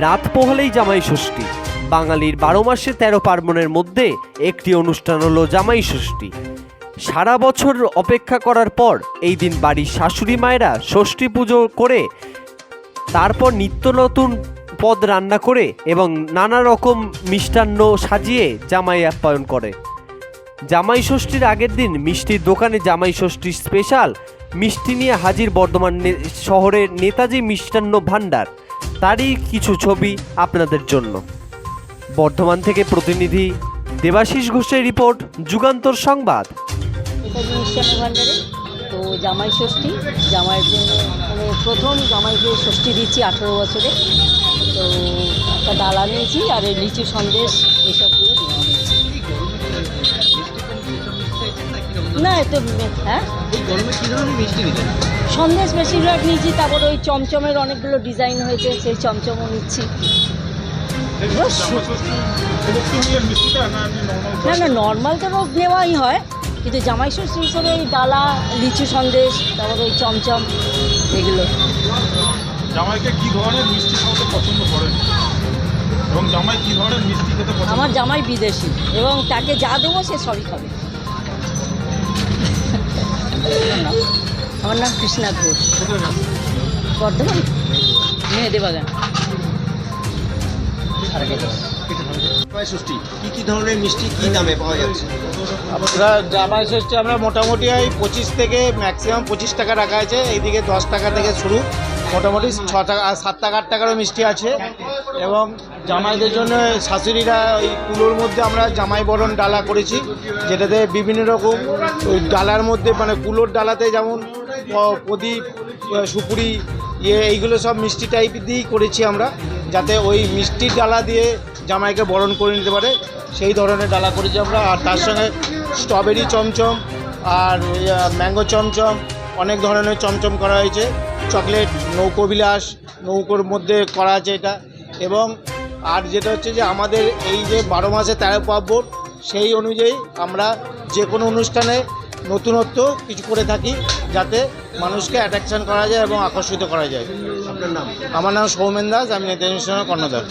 রাত পোহালেই জামাই ষষ্ঠী। বাঙালির বারো মাসে তেরো পার্বণের মধ্যে একটি অনুষ্ঠান হলো জামাই ষষ্ঠী। সারা বছর অপেক্ষা করার পর এই দিন বাড়ির শাশুড়ি মায়েরা ষষ্ঠী পুজো করে তারপর নিত্য নতুন পদ রান্না করে এবং নানা রকম মিষ্টান্ন সাজিয়ে জামাই আপ্যায়ন করে। জামাই ষষ্ঠীর আগের দিন মিষ্টির দোকানে জামাই ষষ্ঠীর স্পেশাল মিষ্টি নিয়ে হাজির বর্ধমান শহরের নেতাজি মিষ্টান্ন ভাণ্ডার। তারই কিছু ছবি আপনাদের জন্য। বর্ধমান থেকে প্রতিনিধি দেবাশিস ঘোষের রিপোর্ট, যুগান্তর সংবাদ। নেতাজি মিষ্টান্ন তো জামাই ষষ্ঠী, জামাইয়ের জন্য মানে প্রথম জামাইকে ষষ্ঠী দিচ্ছি আঠেরো বছরে। তো একটা ডালা নিয়েছি আর লিচু সন্দেশ এসবগুলো দেওয়া না এত হ্যাঁ? এই গরমে কি ধরনের মিষ্টি দিলেন সন্দেশ বেশিরভাগ নিয়েছি তারপর ওই চমচমের অনেকগুলো ডিজাইন হয়েছে সেই চমচমও নিচ্ছি। না না নর্মাল তো রোজ নেওয়াই হয় কিন্তু জামাই ষষ্ঠী হিসেবে এই ডালা লিচু সন্দেশ তারপর ওই চমচম এগুলো। জামাইকে কি ধরনের মিষ্টি খাওয়াতে পছন্দ করেন? এবং জামাই কি ধরনের মিষ্টি খেতে পছন্দ আমার জামাই বিদেশি এবং তাকে যা দেবো সে সবই খাবে। আমার নাম কৃষ্ণা ঘোষ। বর্ধমান। মেহেদি বাগান। জামাই ষষ্ঠী কি কি ধরনের মিষ্টি কি দামে পাওয়া যাচ্ছে? আমরা ষষ্ঠী আমরা মোটামুটি ওই পঁচিশ থেকে ম্যাক্সিমাম পঁচিশ টাকা রাখা আছে এইদিকে দশ টাকা থেকে শুরু। মোটামুটি ছ টাকা সাত টাকা আট টাকারও মিষ্টি আছে। এবং জামাইদের জন্য শাশুড়িরা ওই কুলোর মধ্যে আমরা জামাই বরণ ডালা করেছি, যেটাতে বিভিন্ন রকম ওই ডালার মধ্যে মানে কুলোর ডালাতে যেমন প্রদীপ সুপুরি ইয়ে এইগুলো সব মিষ্টি টাইপ দিয়েই করেছি আমরা, যাতে ওই মিষ্টির ডালা দিয়ে জামাইকে বরণ করে নিতে পারে। সেই ধরনের ডালা করেছি আমরা, আর তার সঙ্গে স্ট্রবেরি চমচম, আর ম্যাঙ্গো চমচম, অনেক ধরনের চমচম করা হয়েছে। চকলেট নৌকোবিলাস নৌকোর মধ্যে করা আছে এটা। এবং আর যেটা হচ্ছে যে আমাদের এই যে বারো মাসে তেরো পার্বণ সেই অনুযায়ী আমরা যে কোনো অনুষ্ঠানে নতুনত্ব কিছু করে থাকি যাতে মানুষকে অ্যাট্রাকশন করা যায় এবং আকর্ষিত করা যায়। আপনার নাম? আমার নাম সৌমেন দাস আমি নেতা কর্ণধার।